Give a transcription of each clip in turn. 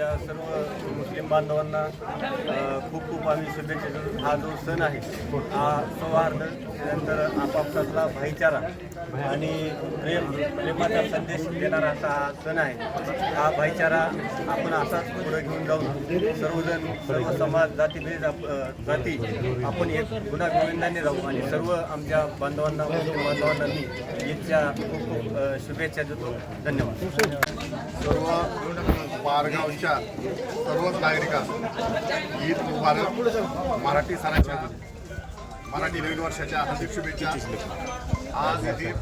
आमच्या सर्व मुस्लिम बांधवांना खूप खूप आम्ही शुभेच्छा देतो. हा जो सण आहे हा सौहार्द त्यानंतर आपापसातला भाईचारा आणि प्रेम प्रेमाचा संदेश देणारा असा हा सण आहे. हा भाईचारा आपण असाच पुढे घेऊन जाऊन सर्वजण सर्व समाज जातीभेद आप- जाती आपण एक गुन्हा गोविंदाने जाऊ आणि सर्व आमच्या बांधवांना मुस्लिम बांधवांना मी ईदच्या खूप खूप शुभेच्छा देतो. धन्यवाद. सर्व पारगावच्या सर्वच नागरिकांना ईद मुबारक मराठी सणाच्या मराठी नवीन वर्षाच्या हार्दिक शुभेच्छा. आज येथे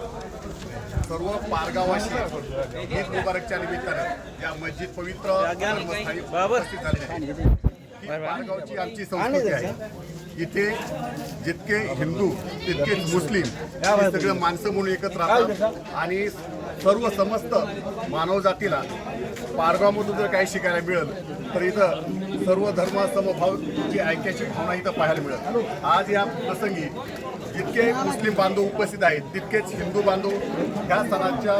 सर्व पारगावाशी ईद मुबारकच्या निमित्तानं या मस्जिद पवित्र उपस्थित झालेले आहेत. ही पारगावची आमची संस्कृती आहे. इथे जितके हिंदू तितकेच मुस्लिम सगळं माणसं म्हणून एकत्र राहतात आणि सर्व समस्त मानवजातीला पारगावमधून जर काही शिकायला मिळेल तर इथं सर्व धर्म समभावची ऐक्याची भावना इथं पाहायला मिळेल. आज या प्रसंगी जितके मुस्लिम बांधव उपस्थित आहेत तितकेच हिंदू बांधव ह्या सणाच्या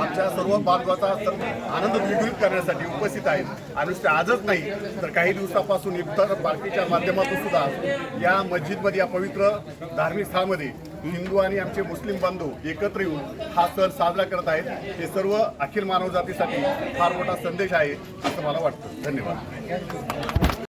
आमच्या सर्व बांधवाचा आनंद द्विगुणित करण्यासाठी उपस्थित आहेत. आणि नुसते आजच नाही तर काही दिवसापासून इतर पार्टीच्या माध्यमातून सुद्धा या मस्जिदमध्ये या पवित्र धार्मिक स्थळामध्ये हिंदू आणि आमचे मुस्लिम बांधव एकत्र येऊन हा सण साजरा करत आहेत. हे सर्व अखिल मानवजातीसाठी फार मोठा संदेश आहे असं मला वाटतं. धन्यवाद.